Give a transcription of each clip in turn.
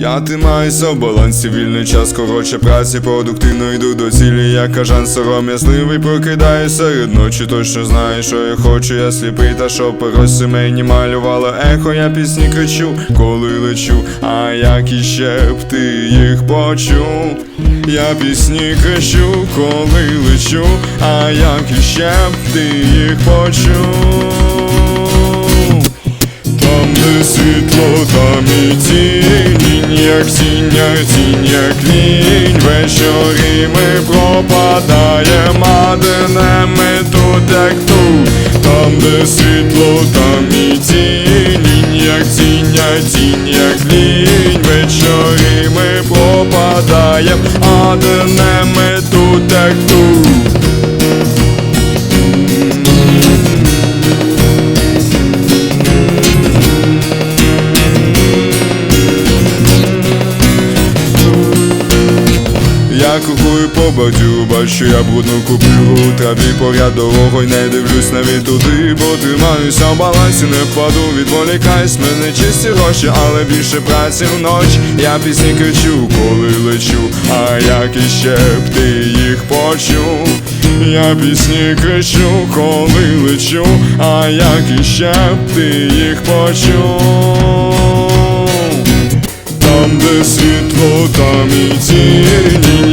Я тримаюся в балансі, вільний час, коротше праці, продуктивно йду до цілі, як кажан сором'язливий, прокидаю серед ночі, точно знаю, що я хочу, я сліпий, та що перо сімейні малювало ехо, я пісні кричу, коли лечу, а як іще б ти їх почув, я пісні кричу, коли лечу, а як іще б ти їх почув. Там, світло, там і тінь, як тінь, як тінь, як лінь. Ввечері ми пропадаємо, а днем ми тут, як тут. Там, де світло, там і тінь, як тінь, як тінь, як лінь. Ввечері ми пропадаємо, а днем ми тут, як тут Я крокую по бадю, бачу я брудну купюру Траві поряд дорогою не дивлюсь навіть туди, бо тримаюся в балансі, не впаду, відволікаюсь, мене чисті гроші, але більше праці вночі Я пісні кричу, коли лечу, а як іще б ти їх почув? Я пісні кричу, коли лечу, а як іще б ти їх почув де світло, там і тінь,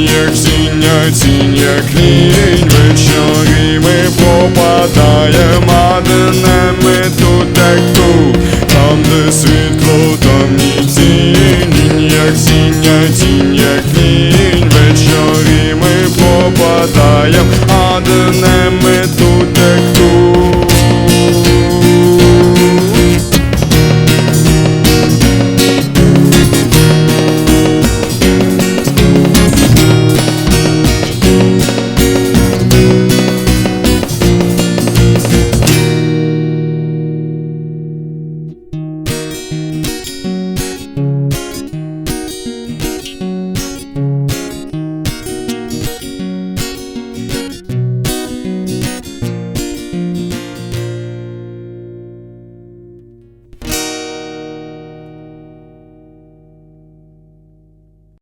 як тінь, як тінь, як лінь. Вечорі ми попадаємо, а днем тут, як тут. Там, де світло, там і тінь, як тінь, як тінь, як лінь. Вечорі ми попадаємо,